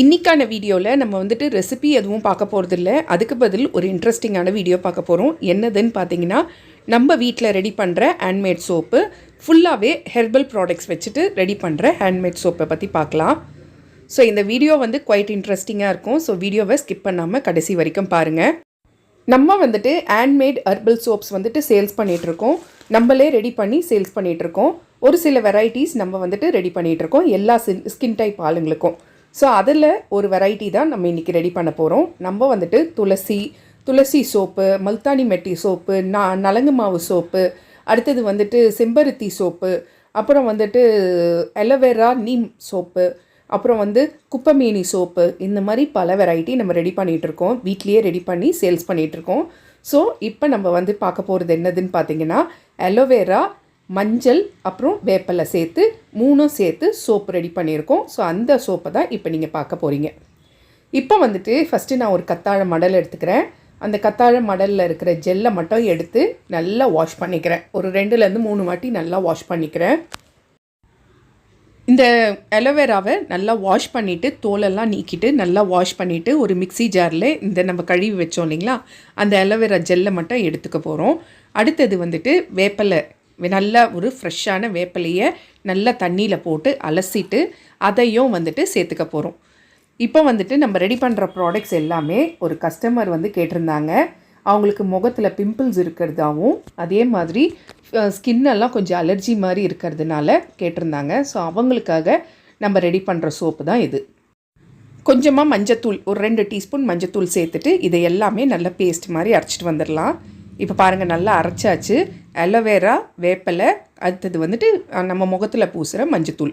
இன்றைக்கான வீடியோவில் நம்ம வந்துட்டு ரெசிபி எதுவும் பார்க்க போகிறதில்ல அதுக்கு பதில் ஒரு இன்ட்ரெஸ்டிங்கான வீடியோ பார்க்க போகிறோம் என்னதுன்னு பார்த்தீங்கன்னா நம்ம வீட்டில் ரெடி பண்ணுற ஹேண்ட்மேட் சோப்பு ஃபுல்லாகவே ஹெர்பல் ப்ராடக்ட்ஸ் வச்சுட்டு ரெடி பண்ணுற ஹேண்ட்மேட் சோப்பை பற்றி பார்க்கலாம். ஸோ இந்த வீடியோ வந்து குவைட் இன்ட்ரெஸ்டிங்காக இருக்கும். ஸோ வீடியோவை ஸ்கிப் பண்ணாமல் கடைசி வரைக்கும் பாருங்கள் நம்ம வந்துட்டு ஹேண்ட்மேட் ஹெர்பல் சோப்ஸ் வந்துட்டு சேல்ஸ் பண்ணிகிட்ருக்கோம் நம்மளே ரெடி பண்ணி சேல்ஸ் பண்ணிகிட்ருக்கோம் ஒரு சில வெரைட்டிஸ் நம்ம வந்துட்டு ரெடி பண்ணிகிட்ருக்கோம் எல்லா ஸ்கின் டைப் ஆளுங்களுக்கும். ஸோ அதில் ஒரு வெரைட்டி தான் நம்ம இன்றைக்கி ரெடி பண்ண போகிறோம் நம்ம வந்துட்டு துளசி துளசி சோப்பு மல்தானி மெட்டி சோப்பு ந நலங்கு மாவு சோப்பு அடுத்தது வந்துட்டு செம்பருத்தி சோப்பு அப்புறம் வந்துட்டு அலோவேரா நீம் சோப்பு அப்புறம் வந்து குப்பைமேனி சோப்பு இந்த மாதிரி பல வெரைட்டி நம்ம ரெடி பண்ணிகிட்ருக்கோம் வீட்லேயே ரெடி பண்ணி சேல்ஸ் பண்ணிகிட்ருக்கோம் ஸோ இப்போ நம்ம வந்து பார்க்க போகிறது என்னதுன்னு பார்த்தீங்கன்னா அலோவேரா மஞ்சள் அப்புறம் வேப்பலை சேர்த்து மூணும் சேர்த்து சோப்பு ரெடி பண்ணியிருக்கோம். ஸோ அந்த சோப்பை தான் இப்போ நீங்கள் பார்க்க போகிறீங்க இப்போ வந்துட்டு ஃபஸ்ட்டு நான் ஒரு கத்தாழ மடல் எடுத்துக்கிறேன். அந்த கத்தாழ மடலில் இருக்கிற ஜெல்லை மட்டும் எடுத்து நல்லா வாஷ் பண்ணிக்கிறேன். ஒரு ரெண்டுலேருந்து மூணு வாட்டி நல்லா வாஷ் பண்ணிக்கிறேன். இந்த அலோவேராவை நல்லா வாஷ் பண்ணிவிட்டு தோலெல்லாம் நீக்கிட்டு நல்லா வாஷ் பண்ணிவிட்டு ஒரு மிக்சி ஜாரில் இந்த நம்ம கழுவி வச்சோம் இல்லைங்களா? அந்த அலோவேரா ஜெல்லை மட்டும் எடுத்துக்க போகிறோம் அடுத்தது வந்துட்டு வேப்பலை நல்லா ஒரு ஃப்ரெஷ்ஷான வேப்பிலையை நல்லா தண்ணியில் போட்டு அலசிட்டு அதையும் வந்துட்டு சேர்த்துக்க போகிறோம் இப்போ வந்துட்டு நம்ம ரெடி பண்ணுற ப்ராடக்ட்ஸ் எல்லாமே ஒரு கஸ்டமர் வந்து கேட்டிருந்தாங்க. அவங்களுக்கு முகத்தில் பிம்பிள்ஸ் இருக்கிறதாவும் அதே மாதிரி ஸ்கின்னெல்லாம் கொஞ்சம் அலர்ஜி மாதிரி இருக்கிறதுனால கேட்டிருந்தாங்க. ஸோ அவங்களுக்காக நம்ம ரெடி பண்ணுற சோப்பு தான் இது. கொஞ்சமாக மஞ்சத்தூள் ஒரு ரெண்டு டீஸ்பூன் மஞ்சத்தூள் சேர்த்துட்டு இதை எல்லாமே நல்லா பேஸ்ட் மாதிரி அரைச்சிட்டு வந்துடலாம் இப்போ பாருங்கள் நல்லா அரைச்சாச்சு. அலோவேரா வேப்பலை அடுத்தது வந்துட்டு நம்ம முகத்தில் பூசுகிற மஞ்சத்தூள்.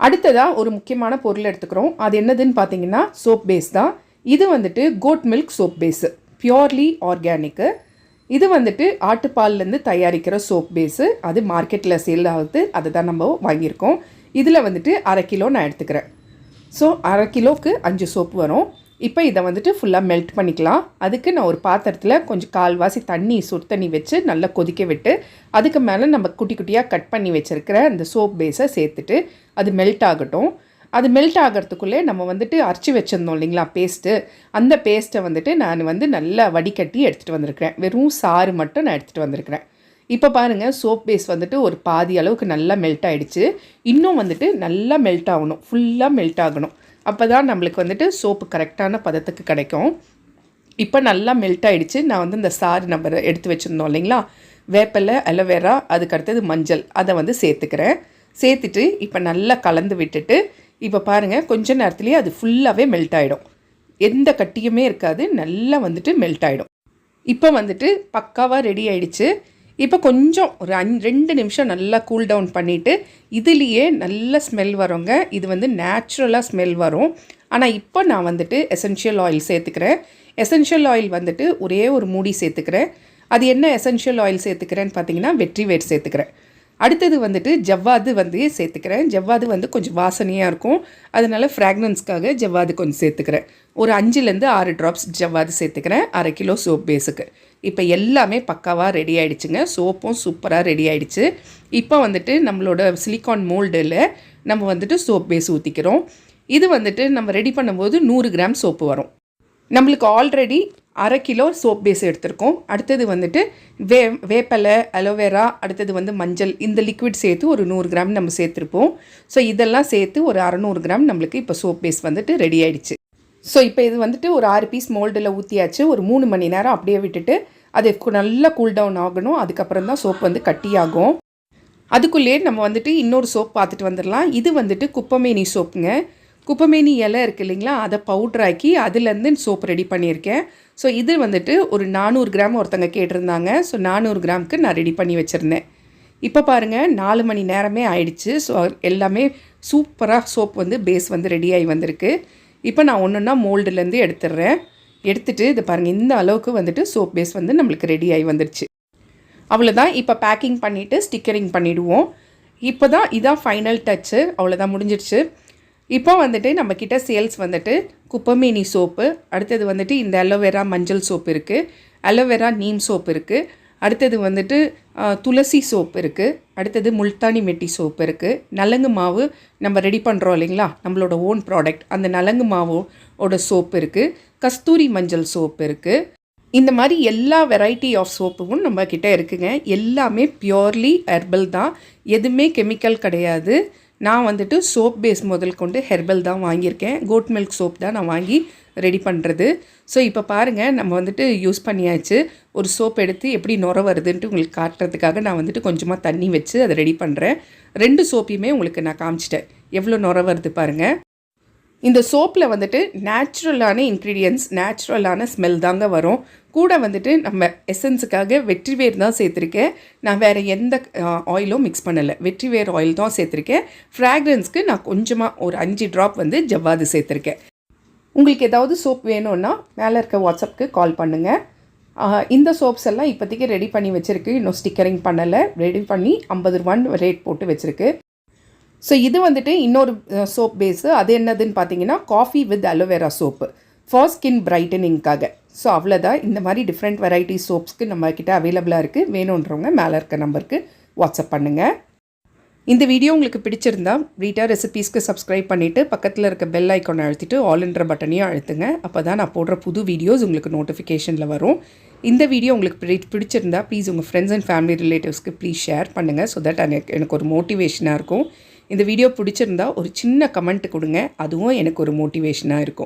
அடுத்ததாக ஒரு முக்கியமான பொருள் எடுத்துக்கிறோம். அது என்னதுன்னு பார்த்தீங்கன்னா சோப் பேஸ் தான். இது வந்துட்டு goat milk soap base purely organic இது வந்துட்டு ஆட்டுப்பால்லேருந்து தயாரிக்கிற சோப் பேஸு அது மார்க்கெட்டில் சேல் ஆகுது. அதை தான் நம்ம வாங்கியிருக்கோம். இதில் வந்துட்டு அரை கிலோ நான் எடுத்துக்கிறேன். ஸோ அரை கிலோவுக்கு அஞ்சு சோப்பு வரும். இப்போ இதை வந்துட்டு ஃபுல்லாக மெல்ட் பண்ணிக்கலாம். அதுக்கு நான் ஒரு பாத்திரத்தில் கொஞ்சம் கால்வாசி தண்ணி சுடு தண்ணி வச்சு நல்லா கொதிக்க விட்டு அதுக்கு மேலே நம்ம குட்டி குட்டியாக கட் பண்ணி வச்சுருக்கிற அந்த சோப் பேஸை சேர்த்துட்டு அது மெல்ட் ஆகட்டும். அது மெல்ட் ஆகிறதுக்குள்ளே நம்ம வந்துட்டு அரைச்சி வச்சுருந்தோம் இல்லைங்களா பேஸ்ட்டு அந்த பேஸ்ட்டை வந்துட்டு நான் வந்து நல்லா வடிகட்டி எடுத்துகிட்டு வந்திருக்கிறேன். வெறும் சாறு மட்டும் நான் எடுத்துகிட்டு வந்திருக்கிறேன். இப்போ பாருங்கள் சோப் பேஸ் வந்துட்டு ஒரு பாதி அளவுக்கு நல்லா மெல்ட் ஆகிடுச்சு இன்னும் வந்துட்டு நல்லா மெல்ட் ஆகணும். ஃபுல்லாக மெல்ட் ஆகணும். அப்போ தான் நம்மளுக்கு வந்துட்டு சோப்பு கரெக்டான பதத்துக்கு கிடைக்கும். இப்போ நல்லா மெல்ட் ஆகிடுச்சு நான் வந்து இந்த சாறு நம்ம எடுத்து வச்சுருந்தோம் இல்லைங்களா? வேப்பிலை அலோவேரா அதுக்கு அடுத்தது மஞ்சள். அதை வந்து சேர்த்துக்கிறேன். சேர்த்துட்டு இப்போ நல்லா கலந்து விட்டுட்டு இப்போ பாருங்கள் கொஞ்ச நேரத்துலேயே அது ஃபுல்லாகவே மெல்ட் ஆகிடும் எந்த கட்டியுமே இருக்காது. நல்லா வந்துட்டு மெல்ட் ஆகிடும் இப்போ வந்துட்டு பக்காவாக ரெடி ஆகிடுச்சு இப்போ கொஞ்சம் ஒரு அஞ் ரெண்டு நிமிஷம் நல்லா கூல் டவுன் பண்ணிவிட்டு இதுலேயே நல்ல ஸ்மெல் வருங்க. இது வந்து நேச்சுரலாக ஸ்மெல் வரும். ஆனால் இப்போ நான் வந்துட்டு எசென்ஷியல் ஆயில் சேர்த்துக்கிறேன். எசென்ஷியல் ஆயில் வந்துட்டு ஒரே ஒரு மூடி சேர்த்துக்கிறேன். அது என்ன எசென்ஷியல் ஆயில் சேர்த்துக்கிறேன்னு பார்த்தீங்கன்னா வெற்றி வேர் சேர்த்துக்கிறேன். அடுத்தது வந்துட்டு ஜவ்வாது வந்து சேர்த்துக்கிறேன். ஜவ்வாது வந்து கொஞ்சம் வாசனையாக இருக்கும். அதனால் ஃப்ராக்னன்ஸ்க்காக ஜவ்வாது கொஞ்சம் சேர்த்துக்கிறேன். ஒரு அஞ்சுலேருந்து ஆறு ட்ராப்ஸ் ஜவ்வாது சேர்த்துக்கிறேன். அரை கிலோ சோப் பேஸுக்கு இப்போ எல்லாமே பக்காவாக ரெடி ஆகிடுச்சுங்க சோப்பும் சூப்பராக ரெடி ஆகிடுச்சு இப்போ வந்துட்டு நம்மளோட சிலிக்கான் மோல்டில் நம்ம வந்துட்டு சோப் பேஸ் ஊற்றிக்கிறோம் இது வந்துட்டு நம்ம ரெடி பண்ணும்போது நூறு கிராம் சோப்பு வரும். நம்மளுக்கு ஆல்ரெடி அரை கிலோ சோப் பேஸ் எடுத்திருக்கோம். அடுத்தது வந்துட்டு வே வேப்பலை அலோவேரா அடுத்தது வந்து மஞ்சள் இந்த லிக்விட் சேர்த்து ஒரு நூறு கிராம் நம்ம சேர்த்துருப்போம். ஸோ இதெல்லாம் சேர்த்து ஒரு அறநூறு கிராம் நம்மளுக்கு இப்போ சோப் பேஸ் வந்துட்டு ரெடி ஆயிடுச்சு. ஸோ இப்போ இது வந்துட்டு ஒரு ஆறு பீஸ் மோல்டில் ஊற்றியாச்சு ஒரு மூணு மணி நேரம் அப்படியே விட்டுட்டு அது நல்லா கூல் டவுன் ஆகணும். அதுக்கப்புறம் தான் சோப் வந்து கட்டியாகும். அதுக்குள்ளேயே நம்ம வந்துட்டு இன்னொரு சோப் பார்த்துட்டு வந்துடலாம். இது வந்துட்டு குப்பமேனி சோப்புங்க குப்பமேனி இலை இருக்குது இல்லைங்களா? அதை பவுட்ராக்கி அதுலேருந்து சோப் ரெடி பண்ணியிருக்கேன். ஸோ இது வந்துட்டு ஒரு நானூறு கிராம் ஒருத்தங்க கேட்டிருந்தாங்க. ஸோ நானூறு கிராமுக்கு நான் ரெடி பண்ணி வச்சுருந்தேன். இப்போ பாருங்கள் நாலு மணி நேரமே ஆயிடுச்சு. ஸோ எல்லாமே சூப்பராக சோப் வந்து பேஸ் வந்து ரெடியாகி வந்திருக்கு. இப்போ நான் ஒன்று ஒன்றா மோல்டுலேருந்து எடுத்துடுறேன். எடுத்துகிட்டு இது பாருங்கள் இந்த அளவுக்கு வந்துட்டு சோப் பேஸ் வந்து நம்மளுக்கு ரெடியாகி வந்துருச்சு. அவ்வளோதான் இப்போ பேக்கிங் பண்ணிவிட்டு ஸ்டிக்கரிங் பண்ணிவிடுவோம் இப்போ தான் இதான் ஃபைனல் டச்சு அவ்வளோதான் முடிஞ்சிடுச்சு இப்போ வந்துட்டு நம்மக்கிட்ட சேல்ஸ் வந்துட்டு குப்பமேனி சோப்பு அடுத்தது வந்துட்டு இந்த அலோவேரா மஞ்சள் சோப்பு இருக்குது அலோவேரா நீம் சோப்பு இருக்குது அடுத்தது வந்துட்டு துளசி சோப் இருக்குது அடுத்தது முல்தானி மெட்டி சோப் இருக்குது நலங்கு மாவு நம்ம ரெடி பண்ணுறோம் இல்லைங்களா? நம்மளோட ஓன் ப்ராடக்ட் அந்த நலங்கு மாவோட சோப் இருக்குது கஸ்தூரி மஞ்சள் சோப் இருக்குது இந்த மாதிரி எல்லா வெரைட்டி ஆஃப் சோப்பும் நம்ம இருக்குங்க. எல்லாமே பியோர்லி ஹெர்பல் தான். எதுவுமே கெமிக்கல் கிடையாது. நான் வந்துட்டு சோப் பேஸ் முதல் கொண்டு ஹெர்பல் தான் வாங்கியிருக்கேன். கோட் மில்க் சோப் தான் நான் வாங்கி ரெடி பண்ணுறது ஸோ இப்போ பாருங்கள் நம்ம வந்துட்டு யூஸ் பண்ணியாச்சு. ஒரு சோப் எடுத்து எப்படி நுர வருதுன்ட்டு உங்களுக்கு காட்டுறதுக்காக நான் வந்துட்டு கொஞ்சமாக தண்ணி வச்சு அதை ரெடி பண்ணுறேன் ரெண்டு சோப்பையுமே உங்களுக்கு நான் காமிச்சிட்டேன். எவ்வளோ நுர வருது பாருங்கள் இந்த சோப்பில் வந்துட்டு நேச்சுரலான இன்க்ரீடியன்ஸ் நேச்சுரலான ஸ்மெல் தாங்க வரும். கூட வந்துட்டு நம்ம எசன்ஸுக்காக வெற்றிவேர் தான் சேர்த்துருக்கேன். நான் வேறு எந்த ஆயிலும் மிக்ஸ் பண்ணலை. வெற்றிவேர் ஆயில் தான் சேர்த்துருக்கேன். ஃப்ராக்ரன்ஸ்க்கு நான் கொஞ்சமாக ஒரு அஞ்சு ட்ராப் வந்து ஜவ்வாது சேர்த்துருக்கேன். உங்களுக்கு ஏதாவது சோப் வேணும்னா மேலே இருக்க வாட்ஸ்அப்புக்கு கால் பண்ணுங்கள் இந்த சோப்ஸ் எல்லாம் இப்போதைக்கு ரெடி பண்ணி வச்சுருக்கு. இன்னும் ஸ்டிக்கரிங் பண்ணலை. ரெடி பண்ணி ஐம்பது ரூபான்னு ரேட் போட்டு வச்சுருக்கு. ஸோ இது வந்துட்டு இன்னொரு சோப் பேஸு அது என்னதுன்னு பார்த்தீங்கன்னா coffee with aloe vera soap for skin பிரைட்டனிங்காக so அவ்வளோதான் இந்த மாதிரி டிஃப்ரெண்ட் வெரைட்டி சோப்ஸ்க்கு நம்ம அவைலபிளாக இருக்குது வேணுன்றவங்க மேலே இருக்க நம்பருக்கு வாட்ஸ்அப் பண்ணுங்கள் இந்த வீடியோ உங்களுக்கு பிடிச்சிருந்தா ரீட்டா ரெசிபீஸ்க்கு சப்ஸ்கிரைப் பண்ணிவிட்டு பக்கத்தில் இருக்க பெல் ஐக்கானை அழுத்திட்டு ஆல்ன்ற பட்டனையும் அழுத்துங்க. அப்போ தான் நான் போடுற புது வீடியோஸ் உங்களுக்கு நோட்டிஃபிகேஷனில் வரும். இந்த வீடியோ உங்களுக்கு பிடி பிடிச்சிருந்தா ப்ளீஸ் உங்கள் ஃப்ரெண்ட்ஸ் அண்ட் ஃபேமிலி ரிலேட்டிவ்ஸ்க்கு ப்ளீஸ் ஷேர் பண்ணுங்கள் ஸோ தட் எனக்கு எனக்கு ஒரு மோட்டிவேஷனாக இருக்கும். இந்த வீடியோ பிடிச்சிருந்தா ஒரு சின்ன கமெண்ட் கொடுங்க. அதுவும் எனக்கு ஒரு மோட்டிவேஷனாக இருக்கும்.